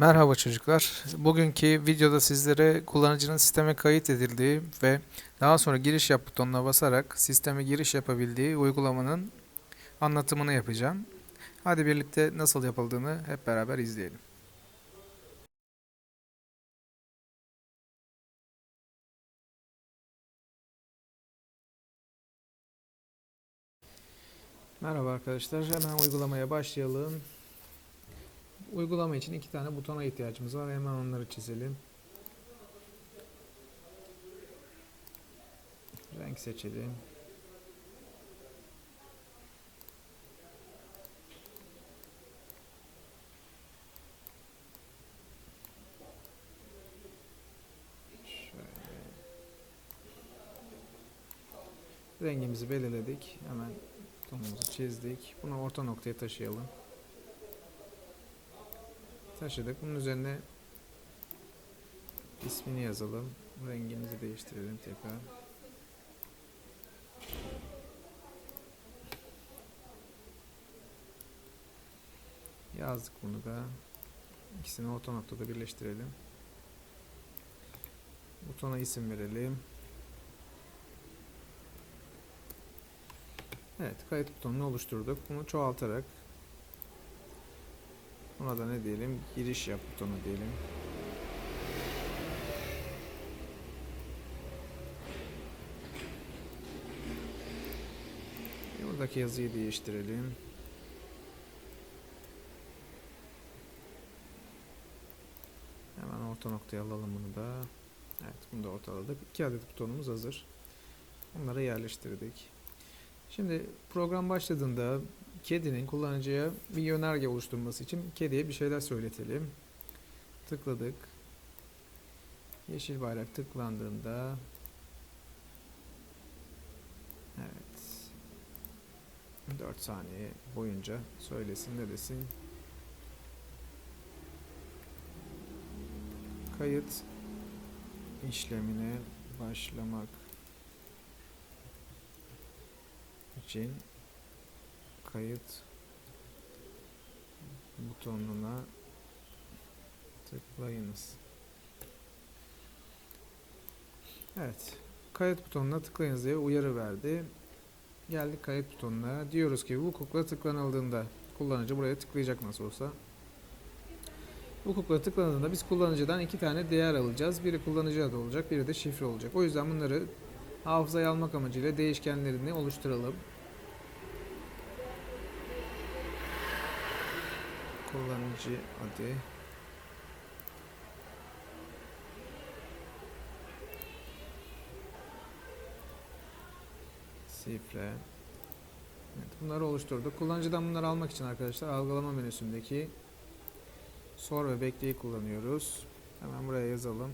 Merhaba çocuklar. Bugünkü videoda sizlere kullanıcının sisteme kayıt edildiği ve daha sonra giriş yap butonuna basarak sisteme giriş yapabildiği uygulamanın anlatımını yapacağım. Hadi birlikte nasıl yapıldığını hep beraber izleyelim. Merhaba arkadaşlar. Hemen uygulamaya başlayalım. Uygulama için iki tane butona ihtiyacımız var. Hemen onları çizelim. Renk seçelim. Rengimizi belirledik. Hemen butonumuzu çizdik. Bunu orta noktaya taşıyalım taşıdık. Bunun üzerine ismini yazalım. Rengimizi değiştirelim tekrar. Yazdık bunu da. İkisini orta noktada birleştirelim. Butona isim verelim. Evet, kayıt butonunu oluşturduk. Bunu çoğaltarak Buna da ne diyelim? Giriş yap butonu diyelim. Buradaki yazıyı değiştirelim. Hemen orta noktaya alalım bunu da. Evet bunu da ortaladık. İki adet butonumuz hazır. Onları yerleştirdik. Şimdi program başladığında kedinin kullanıcıya bir yönerge oluşturması için kediye bir şeyler söyletelim. Tıkladık. Yeşil bayrak tıklandığında Evet 4 saniye boyunca söylesin ne desin kayıt işlemine başlamak için kayıt butonuna tıklayınız. Evet. Kayıt butonuna tıklayınız diye uyarı verdi. Geldik kayıt butonuna. Diyoruz ki bu kukla tıklanıldığında kullanıcı buraya tıklayacak nasıl olsa. Bu kukla tıklanıldığında biz kullanıcıdan iki tane değer alacağız. Biri kullanıcı adı olacak, biri de şifre olacak. O yüzden bunları hafızaya almak amacıyla değişkenlerini oluşturalım. Kullanıcı adı şifre Evet, bunları oluşturduk. Kullanıcıdan bunları almak için arkadaşlar algılama menüsündeki sor ve bekleyi kullanıyoruz. Hemen buraya yazalım.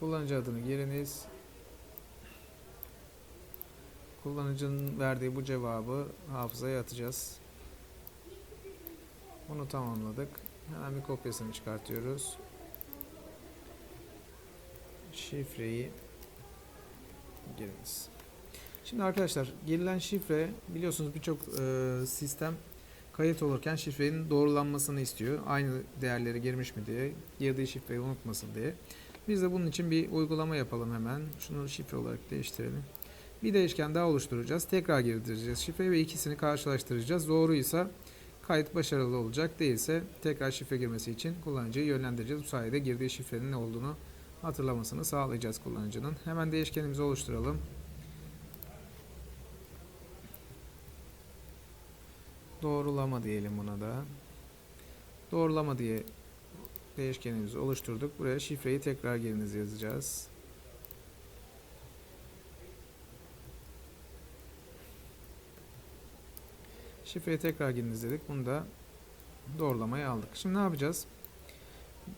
Kullanıcı adını giriniz. Kullanıcının verdiği bu cevabı hafızaya atacağız. Bunu tamamladık. Hemen bir kopyasını çıkartıyoruz. Şifreyi giriniz. Şimdi arkadaşlar girilen şifre biliyorsunuz birçok e, sistem kayıt olurken şifrenin doğrulanmasını istiyor. Aynı değerleri girmiş mi diye, girdiği şifreyi unutmasın diye. Biz de bunun için bir uygulama yapalım hemen. Şunu şifre olarak değiştirelim. Bir değişken daha oluşturacağız. Tekrar girdireceğiz şifreyi ve ikisini karşılaştıracağız. Doğruysa kayıt başarılı olacak. Değilse tekrar şifre girmesi için kullanıcıyı yönlendireceğiz. Bu sayede girdiği şifrenin ne olduğunu hatırlamasını sağlayacağız kullanıcının. Hemen değişkenimizi oluşturalım. Doğrulama diyelim buna da. Doğrulama diye değişkenimizi oluşturduk. Buraya şifreyi tekrar giriniz yazacağız. Şifreyi tekrar giriniz dedik. Bunu da doğrulamaya aldık. Şimdi ne yapacağız?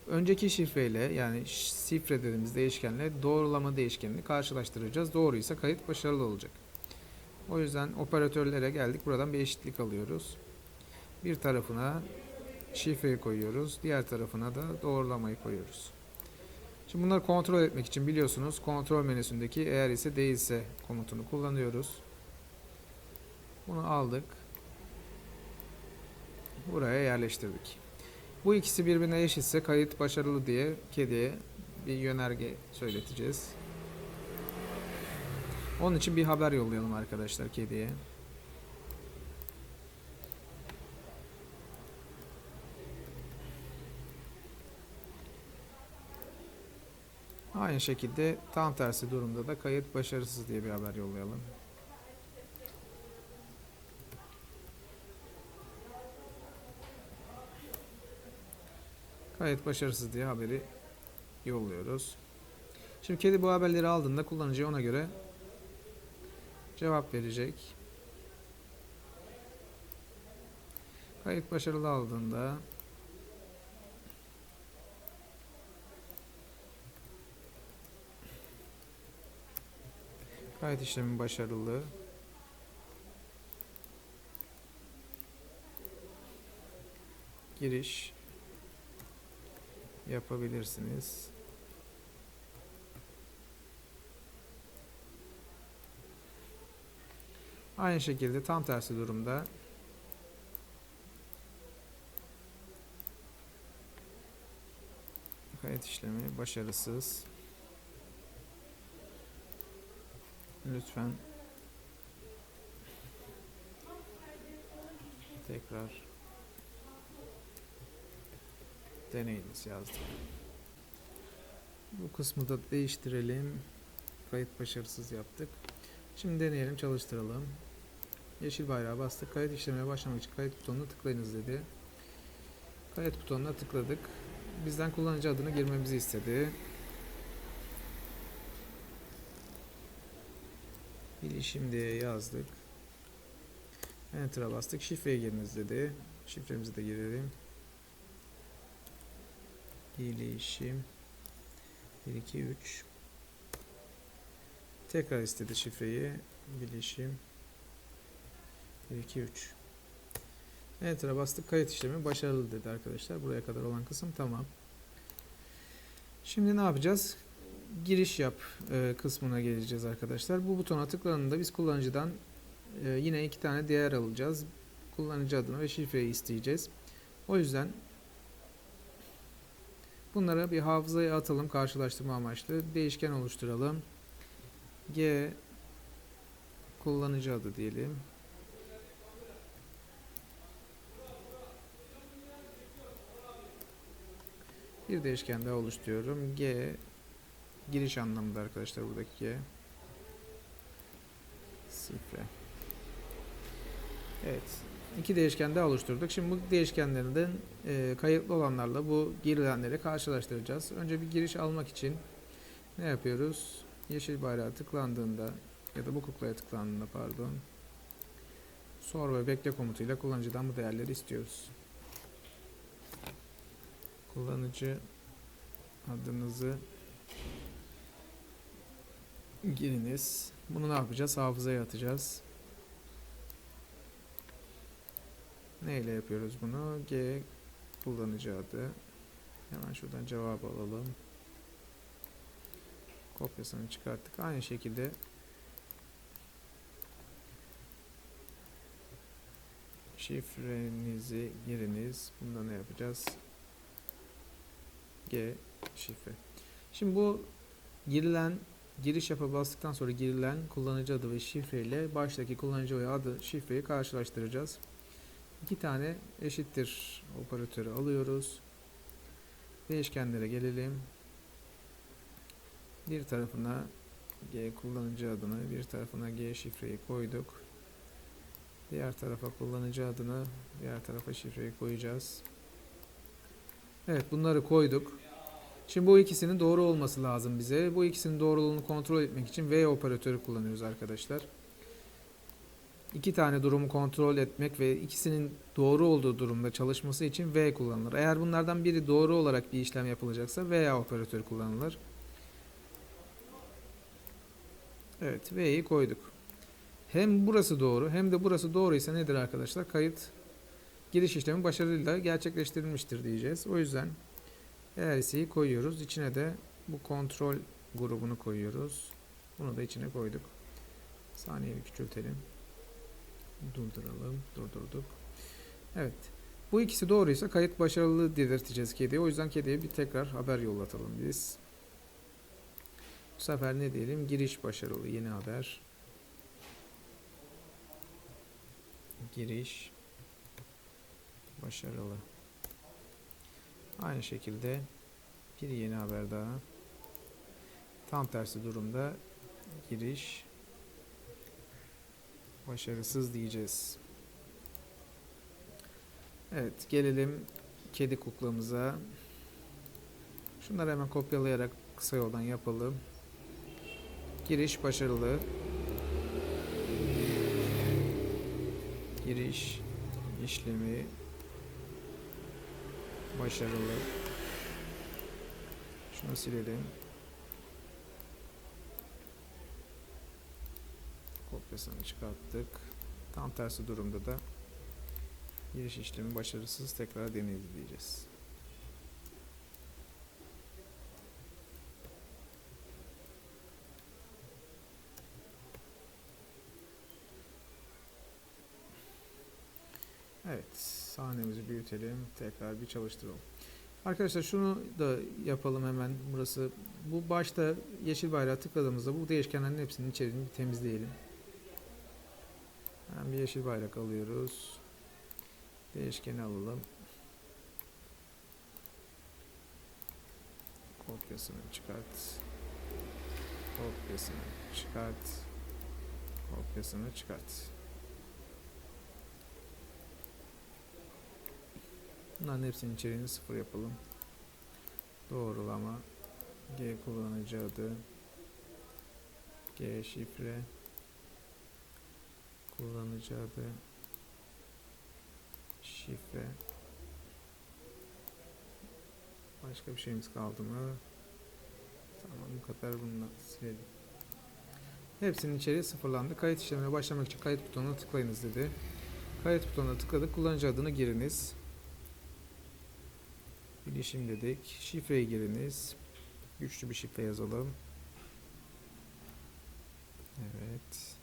Önceki şifreyle yani şifre dediğimiz değişkenle doğrulama değişkenini karşılaştıracağız. Doğruysa kayıt başarılı olacak. O yüzden operatörlere geldik. Buradan bir eşitlik alıyoruz. Bir tarafına şifreyi koyuyoruz. Diğer tarafına da doğrulamayı koyuyoruz. Şimdi bunları kontrol etmek için biliyorsunuz kontrol menüsündeki eğer ise değilse komutunu kullanıyoruz. Bunu aldık. Buraya yerleştirdik. Bu ikisi birbirine eşitse kayıt başarılı diye kediye bir yönerge söyleteceğiz. Onun için bir haber yollayalım arkadaşlar kediye. Aynı şekilde tam tersi durumda da kayıt başarısız diye bir haber yollayalım. Kayıt başarısız diye haberi yolluyoruz. Şimdi kedi bu haberleri aldığında kullanıcı ona göre cevap verecek. Kayıt başarılı aldığında kayıt işlemi başarılı. Giriş yapabilirsiniz. Aynı şekilde tam tersi durumda kayıt işlemi başarısız. Lütfen tekrar deneyiniz yazdım. Bu kısmı da değiştirelim. Kayıt başarısız yaptık. Şimdi deneyelim, çalıştıralım. Yeşil bayrağı bastık. Kayıt işlemeye başlamak için kayıt butonuna tıklayınız dedi. Kayıt butonuna tıkladık. Bizden kullanıcı adını girmemizi istedi. Bilişim diye yazdık. Enter'a bastık. Şifreye giriniz dedi. Şifremizi de girelim. Bilişim 1 2 3 Tekrar istedi şifreyi. Bilişim 1 2 3 Enter'a bastık. Kayıt işlemi başarılı dedi arkadaşlar. Buraya kadar olan kısım tamam. Şimdi ne yapacağız? Giriş yap e, kısmına geleceğiz arkadaşlar. Bu butona tıklandığında biz kullanıcıdan e, yine iki tane değer alacağız. Kullanıcı adını ve şifreyi isteyeceğiz. O yüzden bunlara bir hafızaya atalım karşılaştırma amaçlı. Değişken oluşturalım. G kullanıcı adı diyelim. Bir değişken daha oluşturuyorum. G giriş anlamında arkadaşlar buradaki G. Şifre. Evet. İki değişken daha oluşturduk. Şimdi bu değişkenlerden e, kayıtlı olanlarla bu girilenleri karşılaştıracağız. Önce bir giriş almak için ne yapıyoruz? Yeşil bayrağa tıklandığında ya da bu kuklaya tıklandığında pardon sor ve bekle komutuyla kullanıcıdan bu değerleri istiyoruz. Kullanıcı adınızı giriniz. Bunu ne yapacağız? Hafızaya atacağız. Neyle yapıyoruz bunu? G kullanıcı adı. Hemen şuradan cevap alalım. Kopyasını çıkarttık. Aynı şekilde şifrenizi giriniz. Bunda ne yapacağız? G şifre. Şimdi bu girilen giriş yapa bastıktan sonra girilen kullanıcı adı ve şifre ile baştaki kullanıcı adı şifreyi karşılaştıracağız. İki tane eşittir operatörü alıyoruz. Değişkenlere gelelim. Bir tarafına G kullanıcı adını, bir tarafına G şifreyi koyduk. Diğer tarafa kullanıcı adını, diğer tarafa şifreyi koyacağız. Evet bunları koyduk. Şimdi bu ikisinin doğru olması lazım bize. Bu ikisinin doğruluğunu kontrol etmek için V operatörü kullanıyoruz arkadaşlar. İki tane durumu kontrol etmek ve ikisinin doğru olduğu durumda çalışması için V kullanılır. Eğer bunlardan biri doğru olarak bir işlem yapılacaksa veya operatörü kullanılır. Evet V'yi koyduk. Hem burası doğru hem de burası doğru ise nedir arkadaşlar? Kayıt giriş işlemi başarıyla gerçekleştirilmiştir diyeceğiz. O yüzden eğerisiyi koyuyoruz. İçine de bu kontrol grubunu koyuyoruz. Bunu da içine koyduk. Saniyeyi küçültelim. Durduralım. Durdurduk. Evet. Bu ikisi doğruysa kayıt başarılı dedirteceğiz kediye. O yüzden kediye bir tekrar haber yollatalım biz. Bu sefer ne diyelim? Giriş başarılı. Yeni haber. Giriş başarılı. Aynı şekilde bir yeni haber daha. Tam tersi durumda giriş başarısız diyeceğiz. Evet, gelelim kedi kuklamıza. Şunları hemen kopyalayarak kısa yoldan yapalım. Giriş başarılı. Giriş işlemi başarılı. Şunu silelim. Kopyasını çıkarttık. Tam tersi durumda da giriş işlemi başarısız tekrar deneyiniz diyeceğiz. Evet, sahnemizi büyütelim. Tekrar bir çalıştıralım. Arkadaşlar şunu da yapalım hemen. Burası bu başta yeşil bayrağı tıkladığımızda bu değişkenlerin hepsinin içeriğini temizleyelim. Hemen bir yeşil bayrak alıyoruz. Değişkeni alalım. Kopyasını çıkart. Kopyasını çıkart. Kopyasını çıkart. Bunların hepsinin içeriğini sıfır yapalım. Doğrulama. G kullanıcı adı. G şifre. Kullanıcı adı. Şifre. Başka bir şeyimiz kaldı mı? Tamam bu kadar bununla silelim. Hepsinin içeriği sıfırlandı. Kayıt işlemine başlamak için kayıt butonuna tıklayınız dedi. Kayıt butonuna tıkladık. Kullanıcı adını giriniz. Bilişim dedik. Şifreyi giriniz. Güçlü bir şifre yazalım. Evet.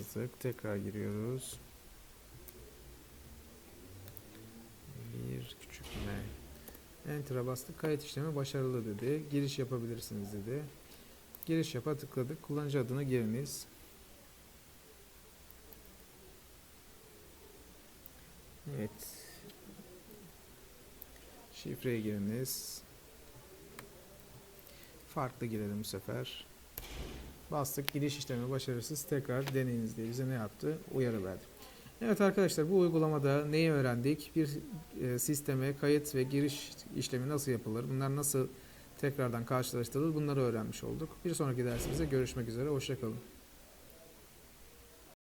Yazdık. Tekrar giriyoruz. Bir küçük M. Enter'a bastık. Kayıt işlemi başarılı dedi. Giriş yapabilirsiniz dedi. Giriş yapa tıkladık. Kullanıcı adını giriniz. Evet. Şifreye giriniz. Farklı girelim bu sefer. Bastık giriş işlemi başarısız. Tekrar deneyiniz diye bize ne yaptı? Uyarı verdi. Evet arkadaşlar bu uygulamada neyi öğrendik? Bir e, sisteme kayıt ve giriş işlemi nasıl yapılır? Bunlar nasıl tekrardan karşılaştırılır? Bunları öğrenmiş olduk. Bir sonraki dersimizde görüşmek üzere. Hoşçakalın.